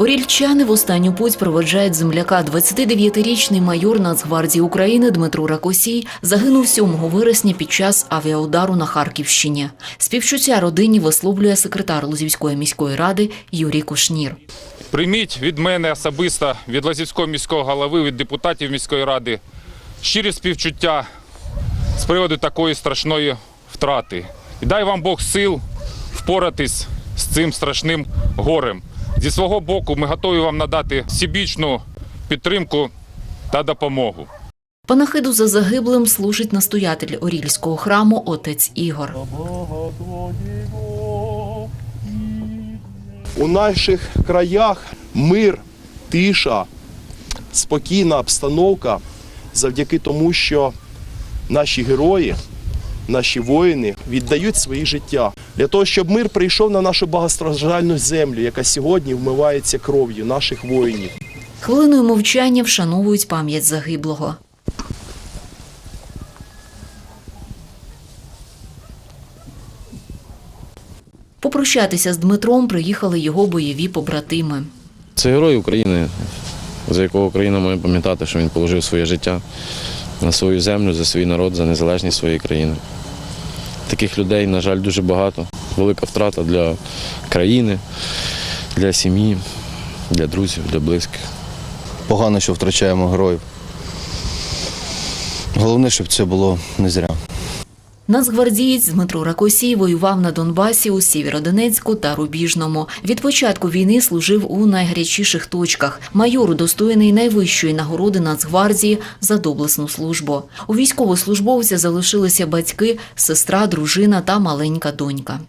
Орільчани в останню путь проведжають земляка. 29-річний майор Нацгвардії України Дмитро Ракосій загинув 7 вересня під час авіаудару на Харківщині. Співчуття родині висловлює секретар Лозівської міської ради Юрій Кушнір. Прийміть від мене особисто, від Лазівського міського голови, від депутатів міської ради щирі співчуття з приводу такої страшної втрати. І дай вам Бог сил впоратись з цим страшним горем. Зі свого боку ми готові вам надати всебічну підтримку та допомогу. Панахиду за загиблим служить настоятель Орільського храму отець Ігор. У наших краях мир, тиша, спокійна обстановка завдяки тому, що наші герої, наші воїни віддають свої життя для того, щоб мир прийшов на нашу багатостраждальну землю, яка сьогодні вмивається кров'ю наших воїнів. Хвилиною мовчання вшановують пам'ять загиблого. Попрощатися з Дмитром приїхали його бойові побратими. Це герой України, за якого Україна має пам'ятати, що він положив своє життя на свою землю, за свій народ, за незалежність своєї країни. Таких людей, на жаль, дуже багато. Велика втрата для країни, для сім'ї, для друзів, для близьких. Погано, що втрачаємо героїв. Головне, щоб це було не зря. Нацгвардієць Дмитро Ракосій воював на Донбасі у Сєвєродонецьку та Рубіжному. Від початку війни служив у найгарячіших точках. Майор удостоєний найвищої нагороди Нацгвардії за доблесну службу. У військовослужбовця залишилися батьки, сестра, дружина та маленька донька.